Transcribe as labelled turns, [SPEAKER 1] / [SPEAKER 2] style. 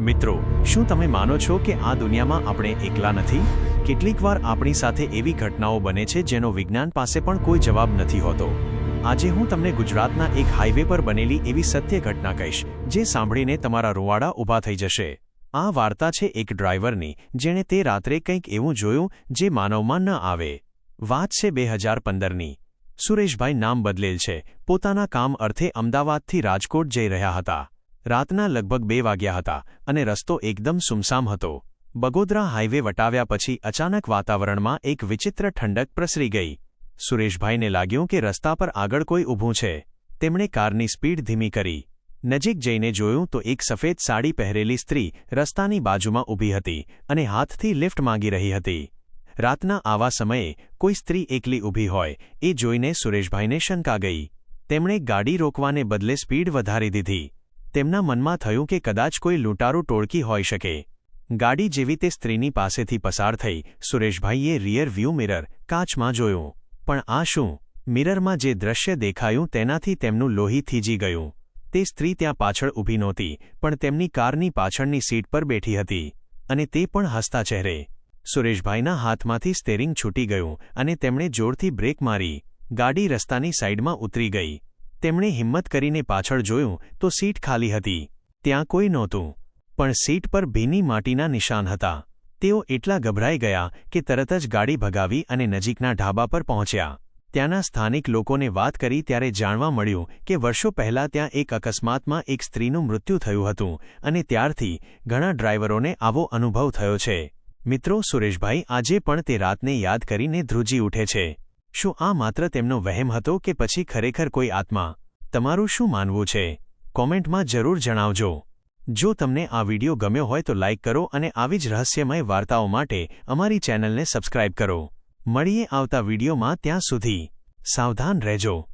[SPEAKER 1] મિત્રો, શું તમે માનો છો કે આ દુનિયામાં આપણે એકલા નથી? કેટલીકવાર આપણી સાથે એવી ઘટનાઓ બને છે જેનો વિજ્ઞાન પાસે પણ કોઈ જવાબ નથી હોતો. આજે હું તમને ગુજરાતના એક હાઈવે પર બનેલી એવી સત્ય ઘટના કહીશ, જે સાંભળીને તમારા રૂવાડા ઊભા થઈ જશે. આ વાર્તા છે એક ડ્રાઈવરની, જેણે તે રાત્રે કંઈક એવું જોયું, જે માનવમાં ન આવે. વાત છે બે હજાર પંદરની. સુરેશભાઈ નામ બદલેલ છે. પોતાના કામ અર્થે અમદાવાદથી રાજકોટ જઈ રહ્યા હતા. રાતના લગભગ બે વાગ્યા હતા અને રસ્તો એકદમ સુમસામ હતો. બગોદરા હાઇવે વટાવ્યા પછી અચાનક વાતાવરણમાં એક વિચિત્ર ઠંડક પ્રસરી ગઈ. સુરેશભાઈને લાગ્યું કે રસ્તા પર આગળ કોઈ ઊભું છે. તેમણે કારની સ્પીડ ધીમી કરી. નજીક જઈને જોયું તો એક સફેદ સાડી પહેરેલી સ્ત્રી રસ્તાની બાજુમાં ઊભી હતી અને હાથથી લિફ્ટ માંગી રહી હતી. રાતના આવા સમયે કોઈ સ્ત્રી એકલી ઊભી હોય એ જોઈને સુરેશભાઈને શંકા ગઈ. તેમણે ગાડી રોકવાને બદલે સ્પીડ વધારી દીધી. તેમના મનમાં થયું કે કદાચ કોઈ લૂંટારૂ ટોળકી હોઈ શકે. ગાડી જેવી તે સ્ત્રીની પાસેથી પસાર થઈ સુરેશભાઈએ રિયર વ્યૂ મિરર કાચમાં જોયું. પણ આ શું? મિરરમાં જે દ્રશ્ય દેખાયું તેનાથી તેમનું લોહી થીજી ગયું. તે સ્ત્રી ત્યાં પાછળ ઊભી નહોતી, પણ તેમની કારની પાછળની સીટ પર બેઠી હતી. અને તે પણ હસતા ચહેરે. સુરેશભાઈના હાથમાંથી સ્ટેરિંગ છૂટી ગયું અને તેમણે જોરથી બ્રેક મારી. ગાડી રસ્તાની સાઈડમાં ઉતરી ગઈ. તેમણે હિંમત કરીને પાછળ જોયું તો સીટ ખાલી હતી. ત્યાં કોઈ નહોતું. પણ સીટ પર ભીની માટીના નિશાન હતા. તેઓ એટલા ગભરાઈ ગયા કે તરત જ ગાડી ભગાવી અને નજીકના ઢાબા પર પહોંચ્યા. ત્યાંના સ્થાનિક લોકોને વાત કરી ત્યારે જાણવા મળ્યું કે વર્ષો પહેલાં ત્યાં એક અકસ્માતમાં એક સ્ત્રીનું મૃત્યુ થયું હતું અને ત્યારથી ઘણા ડ્રાઈવરોને આવો અનુભવ થયો છે. મિત્રો, સુરેશભાઈ, આજે પણ તે રાતને યાદ કરીને ધ્રુજી ઉઠે છે. શું આ માત્ર તેમનો વહેમ હતો કે પછી ખરેખર કોઈ આત્મા તમારું શું માનવું છે? કોમેન્ટમાં જરૂર જણાવજો. જો તમને આ વિડિયો ગમ્યો હોય તો લાઇક કરો અને આવી જ રહસ્યમય વાર્તાઓ માટે અમારી ચેનલને સબસ્ક્રાઇબ કરો. મળીએ આવતા વિડિયોમાં ત્યાં સુધી. સાવધાન રહેજો.